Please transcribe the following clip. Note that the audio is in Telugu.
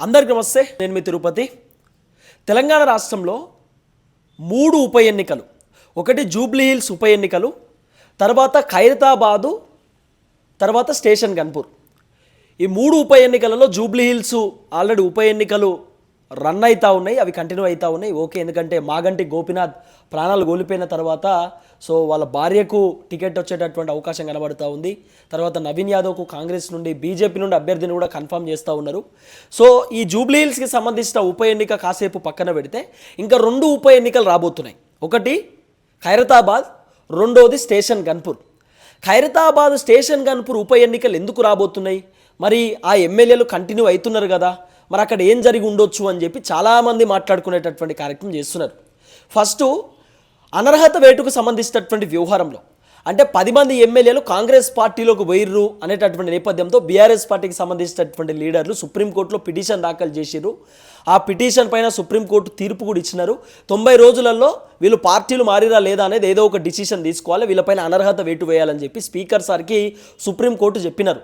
అందరికి నమస్తే నేను మీ తిరుపతి. తెలంగాణ రాష్ట్రంలో మూడు ఉప ఎన్నికలు. ఒకటి జూబ్లీ హిల్స్ ఉప ఎన్నికలు తర్వాత ఖైరతాబాదు తర్వాత స్టేషన్ గన్పూర్. ఈ మూడు ఉప ఎన్నికలలో జూబ్లీ హిల్స్ ఆల్రెడీ ఉప ఎన్నికలు రన్ అవుతూ ఉన్నాయి అవి కంటిన్యూ అవుతూ ఉన్నాయి. ఓకే ఎందుకంటే మాగంటి గోపినాథ్ ప్రాణాలు కోల్పోయిన తర్వాత సో వాళ్ళ భార్యకు టికెట్ వచ్చేటటువంటి అవకాశం కనబడుతూ ఉంది. తర్వాత నవీన్ యాదవ్కు కాంగ్రెస్ నుండి బీజేపీ నుండి అభ్యర్థిని కూడా కన్ఫర్మ్ చేస్తూ ఉన్నారు. సో ఈ జూబ్లీహిల్స్కి సంబంధించిన ఉప ఎన్నిక కాసేపు పక్కన పెడితే ఇంకా రెండు ఉప ఎన్నికలు రాబోతున్నాయి. ఒకటి ఖైరతాబాద్ రెండోది స్టేషన్ గన్పూర్. ఖైరతాబాద్ స్టేషన్ గన్పూర్ ఉప ఎన్నికలు ఎందుకు రాబోతున్నాయి? మరి ఆ ఎమ్మెల్యేలు కంటిన్యూ అవుతున్నారు కదా. మరి అక్కడ ఏం జరిగి ఉండొచ్చు అని చెప్పి చాలామంది మాట్లాడుకునేటటువంటి కార్యక్రమం చేస్తున్నారు. ఫస్ట్ అనర్హత వేటుకు సంబంధించినటువంటి వ్యవహారంలో అంటే పది మంది ఎమ్మెల్యేలు కాంగ్రెస్ పార్టీలోకి పోయిర్రు అనేటటువంటి నేపథ్యంతో బీఆర్ఎస్ పార్టీకి సంబంధించినటువంటి లీడర్లు సుప్రీంకోర్టులో పిటిషన్ దాఖలు చేసిర్రు. ఆ పిటిషన్ పైన సుప్రీంకోర్టు తీర్పు కూడా ఇచ్చినారు. తొంభై రోజులలో వీళ్ళు పార్టీలు మారిరా లేదా అనేది ఏదో ఒక డిసిషన్ తీసుకోవాలి వీళ్ళపైన అనర్హత వేటు వేయాలని చెప్పి స్పీకర్ సార్కి సుప్రీంకోర్టు చెప్పినారు.